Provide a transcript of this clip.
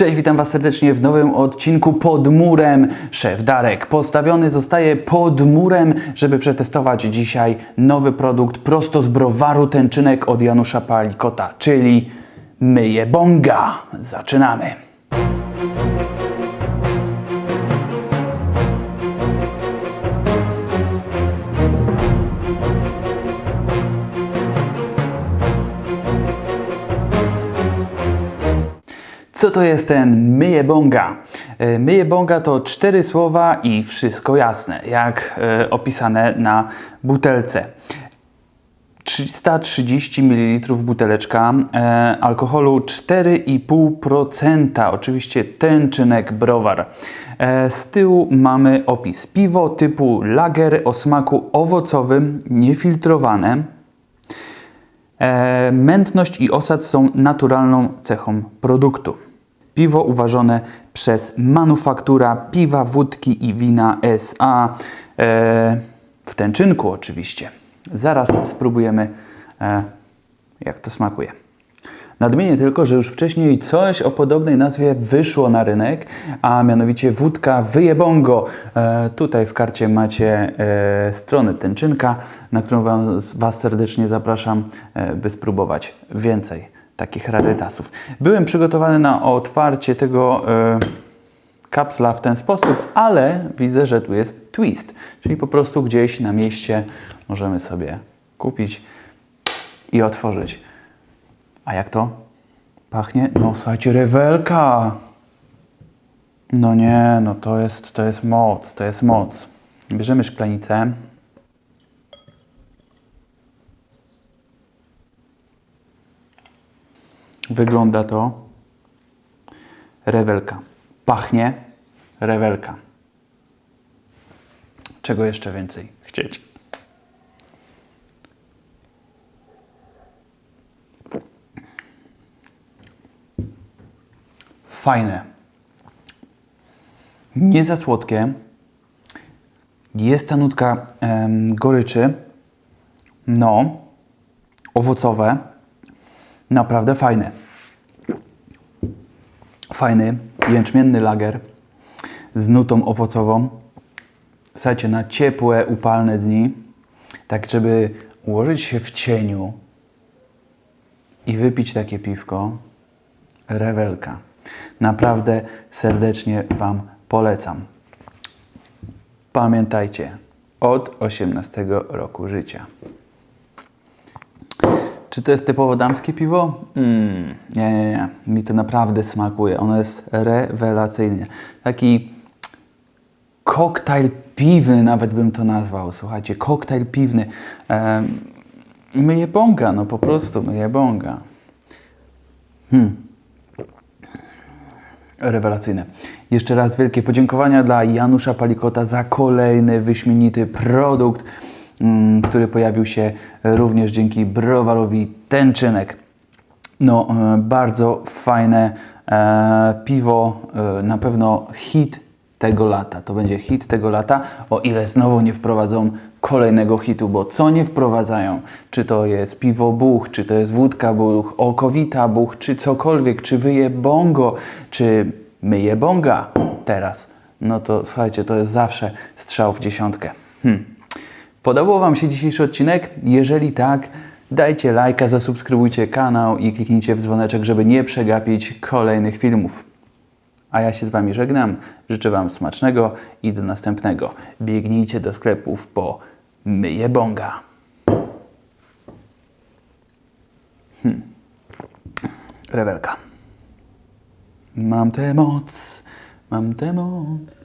Cześć, witam Was serdecznie w nowym odcinku Pod Murem. Szef Darek postawiony zostaje pod murem, żeby przetestować dzisiaj nowy produkt prosto z browaru tęczynek od Janusza Palikota, czyli Myje Bonga. Zaczynamy. Co to jest ten myje bonga? E, Myje bonga to cztery słowa i wszystko jasne, jak e, opisane na butelce. 330 ml buteleczka e, alkoholu 4,5%. Oczywiście tęczynek browar. E, z tyłu mamy opis. Piwo typu lager o smaku owocowym, niefiltrowane. E, mętność i osad są naturalną cechą produktu. Piwo uważone przez manufaktura piwa, wódki i wina SA e, w tęczynku oczywiście. Zaraz spróbujemy e, jak to smakuje. Nadmienię tylko, że już wcześniej coś o podobnej nazwie wyszło na rynek, a mianowicie wódka Wyjebongo. E, tutaj w karcie macie e, stronę Tęczynka, na którą Was serdecznie zapraszam, e, by spróbować więcej takich rarytasów. Byłem przygotowany na otwarcie tego e, kapsla w ten sposób, ale widzę, że tu jest twist, czyli po prostu gdzieś na mieście możemy sobie kupić i otworzyć. A jak to pachnie? No słuchajcie, rewelka! No nie, no to jest, to jest moc, to jest moc. Bierzemy szklanicę. Wygląda to rewelka. Pachnie rewelka. Czego jeszcze więcej chcieć? Fajne. Nie za słodkie. Jest ta nutka em, goryczy. No, owocowe. Naprawdę fajne. Fajny, jęczmienny lager z nutą owocową. Słuchajcie, na ciepłe, upalne dni, tak żeby ułożyć się w cieniu i wypić takie piwko, rewelka. Naprawdę serdecznie Wam polecam. Pamiętajcie, od 18 roku życia. Czy to jest typowo damskie piwo? Mm, nie, nie, nie. Mi to naprawdę smakuje. Ono jest rewelacyjne. Taki koktajl piwny nawet bym to nazwał. Słuchajcie, koktajl piwny. Ehm, myje bonga, no po prostu myje bonga. Hmm. Rewelacyjne. Jeszcze raz wielkie podziękowania dla Janusza Palikota za kolejny wyśmienity produkt, który pojawił się również dzięki browarowi Tęczynek. No, e, bardzo fajne e, piwo, e, na pewno hit tego lata. To będzie hit tego lata, o ile znowu nie wprowadzą kolejnego hitu, bo co nie wprowadzają? Czy to jest piwo buch, czy to jest wódka buch, okowita buch, czy cokolwiek, czy wyje bongo, czy myje bonga teraz. No to słuchajcie, to jest zawsze strzał w dziesiątkę. Hmm. Podobał Wam się dzisiejszy odcinek? Jeżeli tak, dajcie lajka, zasubskrybujcie kanał i kliknijcie w dzwoneczek, żeby nie przegapić kolejnych filmów. A ja się z Wami żegnam. Życzę Wam smacznego i do następnego. Biegnijcie do sklepów po myje bonga. Hmm. Rewelka. Mam tę moc, mam tę moc.